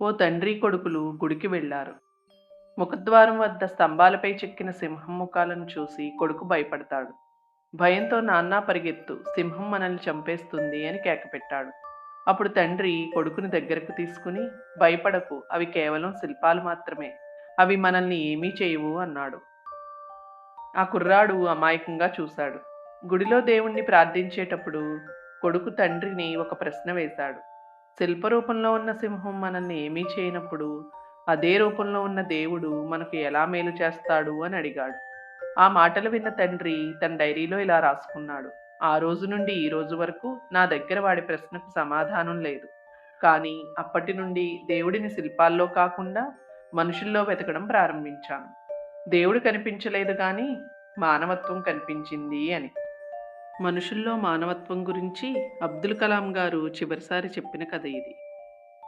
ఓ తండ్రి కొడుకులు గుడికి వెళ్ళారు ముఖద్వారం వద్ద స్తంభాలపై చెక్కిన సింహం ముఖాలను చూసి కొడుకు భయపడతాడు. భయంతో నాన్న పరిగెత్తు సింహం మనల్ని చంపేస్తుంది అని కేకపెట్టాడు. అప్పుడు తండ్రి కొడుకుని దగ్గరకు తీసుకుని భయపడకు అవి కేవలం శిల్పాలు మాత్రమే అవి మనల్ని ఏమీ చేయవు అన్నాడు. ఆ కుర్రాడు అమాయకంగా చూశాడు. గుడిలో దేవుణ్ణి ప్రార్థించేటప్పుడు కొడుకు తండ్రిని ఒక ప్రశ్న వేశాడు. శిల్ప రూపంలో ఉన్న సింహం మనల్ని ఏమీ చేయనప్పుడు అదే రూపంలో ఉన్న దేవుడు మనకు ఎలా మేలు చేస్తాడు అని అడిగాడు. ఆ మాటలు విన్న తండ్రి తన డైరీలో ఇలా రాసుకున్నాడు. ఆ రోజు నుండి ఈ రోజు వరకు నా దగ్గర వాడి ప్రశ్నకు సమాధానం లేదు. కానీ అప్పటి నుండి దేవుడిని శిల్పాల్లో కాకుండా మనుషుల్లో వెతకడం ప్రారంభించాను. దేవుడు కనిపించలేదు కానీ మానవత్వం కనిపించింది అని. మనుషుల్లో మానవత్వం గురించి అబ్దుల్ కలాం గారు చివరిసారి చెప్పిన కథ ఇది.